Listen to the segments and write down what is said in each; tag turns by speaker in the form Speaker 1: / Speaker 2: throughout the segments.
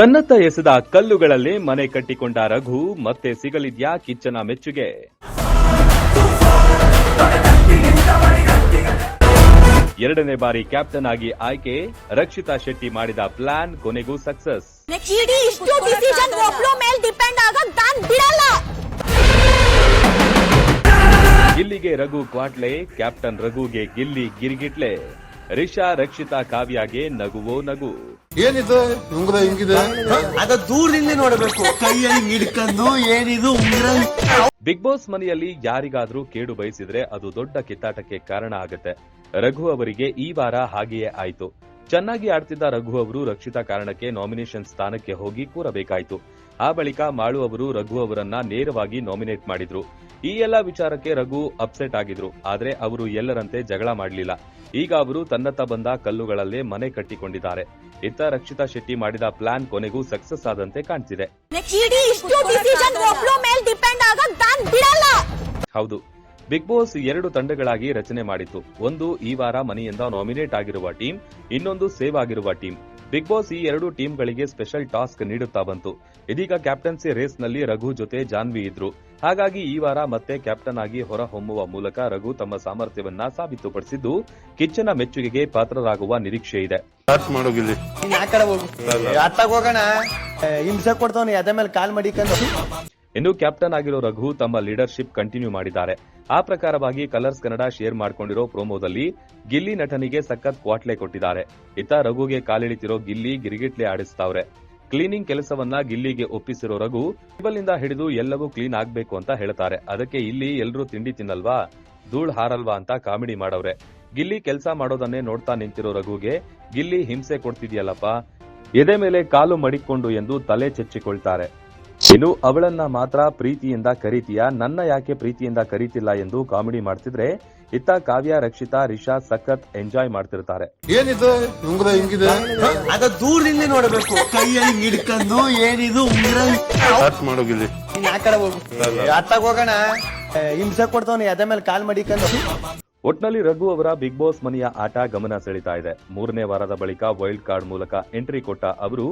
Speaker 1: ತನ್ನತ್ತ ಎಸೆದ ಕಲ್ಲುಗಳಲ್ಲಿ ಮನೆ ಕಟ್ಟಿಕೊಂಡ ರಘು ಮತ್ತೆ ಸಿಗಲಿದ್ಯಾ ಕಿಚ್ಚನ ಮೆಚ್ಚುಗೆ. ಎರಡನೇ ಬಾರಿ ಕ್ಯಾಪ್ಟನ್ ಆಗಿ ಆಯ್ಕೆ ರಕ್ಷಿತಾ ಶೆಟ್ಟಿ ಮಾಡಿದ ಪ್ಲಾನ್ ಕೊನೆಗೂ ಸಕ್ಸಸ್. ಇಲ್ಲಿಗೆ ರಘು ಕ್ವಾಟ್ಲೆ ಕ್ಯಾಪ್ಟನ್ ರಘುಗೆ ಗಿಲ್ಲಿ ಗಿರಿಗಿಟ್ಲೆ. ರಿಷಾ ರಕ್ಷಿತಾ ಕಾವ್ಯಾಗೆ ನಗುವೋ ನಗು.
Speaker 2: ಏನಿದೆ? ಉಂಗುರ ಹಿಂಗಿದೆ?
Speaker 3: ಅದ ದೂರದಿಂದ ನೋಡಬೇಕು. ಕೈಯಲ್ಲಿ ಹಿಡ್ಕೊಂಡು ಏನಿದು ಉಂಗುರ
Speaker 1: ಬಿಗ್ ಬಾಸ್ ಮನೆಯಲ್ಲಿ ಯಾರಿಗಾದ್ರೂ ಕೇಡು ಬಯಸಿದ್ರೆ ಅದು ದೊಡ್ಡ ಕಿತ್ತಾಟಕ್ಕೆ ಕಾರಣ ಆಗುತ್ತೆ. ರಘು ಅವರಿಗೆ ಈ ವಾರ ಹಾಗೆಯೇ ಆಯ್ತು. ಚೆನ್ನಾಗಿ ಆಡ್ತಿದ್ದ ರಘು ಅವರು ರಕ್ಷಿತಾ ಕಾರಣಕ್ಕೆ ನಾಮಿನೇಷನ್ ಸ್ಥಾನಕ್ಕೆ ಹೋಗಿ ಕೂರಬೇಕಾಯ್ತು. ಆ ಬಳಿಕ ಮಾಳು ಅವರು ರಘು ಅವರನ್ನ ನೇರವಾಗಿ ನಾಮಿನೇಟ್ ಮಾಡಿದ್ರು. ಈ ಎಲ್ಲ ವಿಚಾರಕ್ಕೆ ರಘು ಅಪ್ಸೆಟ್ ಆಗಿದ್ರು ಆದ್ರೆ ಅವರು ಎಲ್ಲರಂತೆ ಜಗಳ ಮಾಡಲಿಲ್ಲ. ಈಗ ಅವರು ತನ್ನತ್ತ ಬಂದ ಕಲ್ಲುಗಳಲ್ಲೇ ಮನೆ ಕಟ್ಟಿಕೊಂಡಿದ್ದಾರೆ. ಇತ್ತ ರಕ್ಷಿತಾ ಶೆಟ್ಟಿ ಮಾಡಿದ ಪ್ಲಾನ್ ಕೊನೆಗೂ ಸಕ್ಸಸ್ ಆದಂತೆ ಕಾಣ್ತಿದೆ. ಹೌದು. ಬಿಗ್ ಬಾಸ್ ಎರಡು ತಂಡಗಳಾಗಿ ರಚನೆ ಮಾಡಿತ್ತು. ಒಂದು ಈ ವಾರ ಮನೆಯಿಂದ ನಾಮಿನೇಟ್ ಆಗಿರುವ ಟೀಮ್ ಇನ್ನೊಂದು ಸೇವ್ ಆಗಿರುವ ಟೀಮ್ ಬಿಗ್ ಬಾಸ್ ಈ ಎರಡು ಟೀಮ್ಗಳಿಗೆ ಸ್ಪೆಷಲ್ ಟಾಸ್ಕ್ ನೀಡುತ್ತಾ ಬಂತು. ಇದೀಗ ಕ್ಯಾಪ್ಟನ್ಸಿ ರೇಸ್ನಲ್ಲಿ ರಘು ಜೊತೆ ಜಾನ್ವಿ ಇದ್ರು. ಹಾಗಾಗಿ ಈ ವಾರ ಮತ್ತೆ ಕ್ಯಾಪ್ಟನ್ ಆಗಿ ಹೊರ ಹೊಮ್ಮುವ ಮೂಲಕ ರಘು ತಮ್ಮ ಸಾಮರ್ಥ್ಯವನ್ನ ಸಾಬೀತುಪಡಿಸಿದ್ದು ಕಿಚ್ಚನ ಮೆಚ್ಚುಗೆಗೆ ಪಾತ್ರರಾಗುವ ನಿರೀಕ್ಷೆ ಇದೆ.
Speaker 3: ಹಿಂಸೆ ಕೊಡ್ತಾವನಿ ಅದ ಮೇಲೆ ಕಾಲ್ ಮಡಿಕೊಂಡು.
Speaker 1: ಇನ್ನು ಕ್ಯಾಪ್ಟನ್ ಆಗಿರೋ ರಘು ತಮ್ಮ ಲೀಡರ್ಶಿಪ್ ಕಂಟಿನ್ಯೂ ಮಾಡಿದ್ದಾರೆ. ಆ ಪ್ರಕಾರವಾಗಿ ಕಲರ್ಸ್ ಕನ್ನಡ ಶೇರ್ ಮಾಡಿಕೊಂಡಿರೋ ಪ್ರೋಮೋದಲ್ಲಿ ಗಿಲ್ಲಿ ನಟನಿಗೆ ಸಖತ್ ಕ್ವಾಟ್ಲೆ ಕೊಟ್ಟಿದ್ದಾರೆ. ಇತ್ತ ರಘುಗೆ ಕಾಲಿಳಿತಿರೋ ಗಿಲ್ಲಿ ಗಿರಿಗಿಟ್ಲೆ ಆಡಿಸ್ತಾವ್ರೆ. ಕ್ಲೀನಿಂಗ್ ಕೆಲಸವನ್ನ ಗಿಲ್ಲಿಗೆ ಒಪ್ಪಿಸಿರೋ ರಘು, ಟೇಬಲ್ನಿಂದ ಹಿಡಿದು ಎಲ್ಲವೂ ಕ್ಲೀನ್ ಆಗಬೇಕು ಅಂತ ಹೇಳ್ತಾರೆ. ಅದಕ್ಕೆ ಇಲ್ಲಿ ಎಲ್ಲರೂ ತಿಂಡಿ ತಿನ್ನಲ್ವಾ? ಧೂಳ್ ಹಾರಲ್ವಾ ಅಂತ ಕಾಮಿಡಿ ಮಾಡವ್ರೆ. ಗಿಲ್ಲಿ ಕೆಲಸ ಮಾಡೋದನ್ನೇ ನೋಡ್ತಾ ನಿಂತಿರೋ ರಘುಗೆ, ಗಿಲ್ಲಿ ಹಿಂಸೆ ಕೊಡ್ತಿದ್ಯಲ್ಲಪ್ಪ. ಎದೆ ಮೇಲೆ ಕಾಲು ಮಡಿಕೊಂಡು ಎಂದು ತಲೆ ಚೆಚ್ಚಿಕೊಳ್ತಾರೆ. ಇನ್ನು ಅವಳನ್ನ ಮಾತ್ರ ಪ್ರೀತಿಯಿಂದ ಕರೀತೀಯ? ನನ್ನ ಯಾಕೆ ಪ್ರೀತಿಯಿಂದ ಕರೀತಿಲ್ಲ ಎಂದು ಕಾಮಿಡಿ ಮಾಡ್ತಿದ್ರೆ ಇತ್ತ ಕಾವ್ಯ ರಕ್ಷಿತಾ ರಿಷಾ ಸಖತ್ ಎಂಜಾಯ್ ಮಾಡ್ತಿರ್ತಾರೆ.
Speaker 2: ಏನಿದು? ಉಂಗುರ ಹಿಂಗಿದೆ?
Speaker 3: ಅದ ದೂರದಿಂದ ನೋಡಬೇಕು. ಕೈಯಲ್ಲಿ ಹಿಡ್ಕೊಂಡು ಏನಿದು ಉಂಗುರ
Speaker 2: ಸ್ಟಾರ್ಟ್ ಮಾಡೋಗಿಲ್ಲಿ
Speaker 3: ಆ ಕಡೆ ಹೋಗು. ಅತ್ತಾಗ ಹೋಗೋಣ. ಹಿಂಸೆ ಕೊಡ್ತಾವನಿ ಅದ ಮೇಲೆ ಕಾಲ್ ಮಡಿಕೊಂಡು
Speaker 1: ಒಟ್ನಲ್ಲಿ ರಘು ಅವರ ಬಿಗ್ ಬಾಸ್ ಮನೆಯ ಆಟ ಗಮನ ಸೆಳೀತಾ ಇದೆ. ಮೂರನೇ ವಾರದ ಬಳಿಕ ವೈಲ್ಡ್ ಕಾರ್ಡ್ ಮೂಲಕ ಎಂಟ್ರಿ ಕೊಟ್ಟ ಅವರು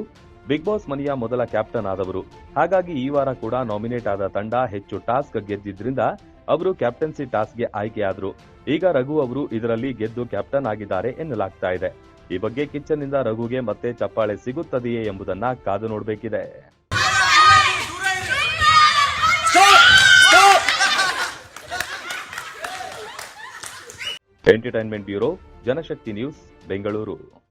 Speaker 1: ಬಿಗ್ ಬಾಸ್ ಮನೆಯ ಮೊದಲ ಕ್ಯಾಪ್ಟನ್ ಆದವರು. ಹಾಗಾಗಿ ಈ ವಾರ ಕೂಡ ನಾಮಿನೇಟ್ ಆದ ತಂಡ ಹೆಚ್ಚು ಟಾಸ್ಕ್ ಗೆದ್ದಿದ್ರಿಂದ ಅವರು ಕ್ಯಾಪ್ಟನ್ಸಿ ಟಾಸ್ಕ್ಗೆ ಆಯ್ಕೆಯಾದರು. ಈಗ ರಘು ಅವರು ಇದರಲ್ಲಿ ಗೆದ್ದು ಕ್ಯಾಪ್ಟನ್ ಆಗಿದ್ದಾರೆ ಎನ್ನಲಾಗ್ತಾ ಇದೆ. ಈ ಬಗ್ಗೆ ಕಿಚ್ಚನ್ನಿಂದ ರಘುಗೆ ಮತ್ತೆ ಚಪ್ಪಾಳೆ ಸಿಗುತ್ತದೆಯೇ ಎಂಬುದನ್ನ ಕಾದು ನೋಡಬೇಕಿದೆ. Entertainment bureau, Janashakti news, Bengaluru.